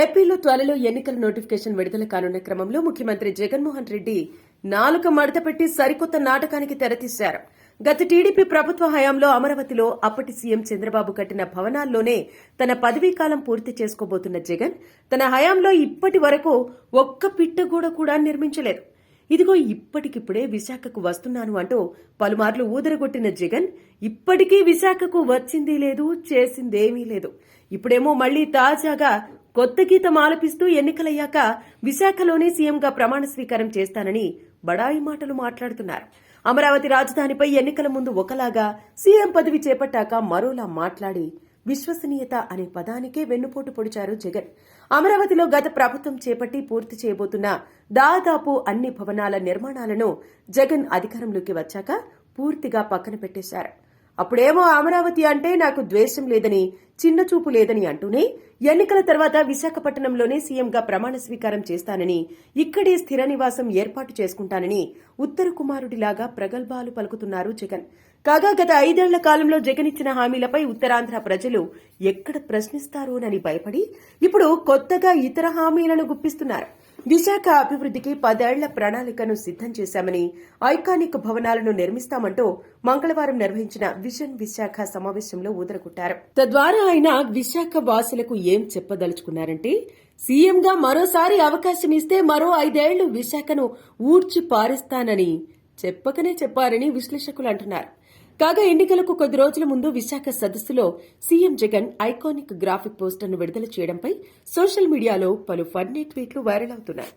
ఏపీలో త్వరలో ఎన్నికల నోటిఫికేషన్ విడుదల కానున్న క్రమంలో ముఖ్యమంత్రి జగన్మోహన్ రెడ్డి నాలుక మడత పెట్టి సరికొత్త నాటకానికి తెరతీశారు. గత టీడీపీ ప్రభుత్వ హయాంలో అమరావతిలో అప్పటి సీఎం చంద్రబాబు కట్టిన భవనాల్లోనే తన పదవీకాలం పూర్తి చేసుకోబోతున్న జగన్ తన హయాంలో ఇప్పటి వరకు ఒక్క పిట్టగూడ కూడా నిర్మించలేదు. ఇదిగో ఇప్పటికిప్పుడే విశాఖకు వస్తున్నాను అంటూ పలుమార్లు ఊదరగొట్టిన జగన్ ఇప్పటికీ విశాఖకు వచ్చింది లేదు చేసిందేమీ లేదు. ఇప్పుడేమో మళ్ళీ తాజాగా కొత్త గీతం ఆలపిస్తూ ఎన్నికలయ్యాక విశాఖలోనే సీఎంగా ప్రమాణ స్వీకారం చేస్తానని బడాయి మాటలు మాట్లాడుతున్నారు. అమరావతి రాజధానిపై ఎన్నికల ముందు ఒకలాగా సీఎం పదవి చేపట్టాక మరోలా మాట్లాడి విశ్వసనీయత అనే పదానికే వెన్నుపోటు పొడిచారు జగన్. అమరావతిలో గత ప్రభుత్వం చేపట్టి పూర్తి చేయబోతున్న దాదాపు అన్ని భవనాల నిర్మాణాలను జగన్ అధికారంలోకి వచ్చాక పూర్తిగా పక్కన పెట్టేశారు. అప్పుడేమో అమరావతి అంటే నాకు ద్వేషం లేదని చిన్న చూపు లేదని అంటూనే ఎన్నికల తర్వాత విశాఖపట్నంలోనే సీఎంగా ప్రమాణ స్వీకారం చేస్తానని ఇక్కడే స్థిర నివాసం ఏర్పాటు చేసుకుంటానని ఉత్తర కుమారుడిలాగా ప్రగల్భాలు పలుకుతున్నారు జగన్. కాగా గత ఐదేళ్ళ కాలంలో జగన్ ఇచ్చిన హామీలపై ఉత్తరాంధ్ర ప్రజలు ఎక్కడ ప్రశ్నిస్తారోనని భయపడి ఇప్పుడు కొత్తగా ఇతర హామీలను గుప్పిస్తున్నారు. విశాఖ అభివృద్ధికి పదేళ్ళ ప్రణాళికను సిద్దం చేశామని ఐకానిక్ భవనాలను నిర్మిస్తామంటూ మంగళవారం నిర్వహించిన విజన్ విశాఖ సమావేశంలో ఊదరగొట్టారు. తద్వారా ఆయన విశాఖ వాసులకు ఏం చెప్పదలుచుకున్నారంటే సీఎంగా మరోసారి అవకాశం ఇస్తే మరో ఐదేళ్ళు విశాఖను ఊడ్చి పారిస్తానని చెప్పకనే చెప్పారని విశ్లేషకులు అంటున్నారు. కాగా ఎన్నికలకు కొద్ది రోజుల ముందు విశాఖ సదస్సులో సీఎం జగన్ ఐకానిక్ గ్రాఫిక్ పోస్టర్ను విడుదల చేయడంపై సోషల్ మీడియాలో పలు ఫన్నీ ట్వీట్లు వైరల్ అవుతున్నాయి.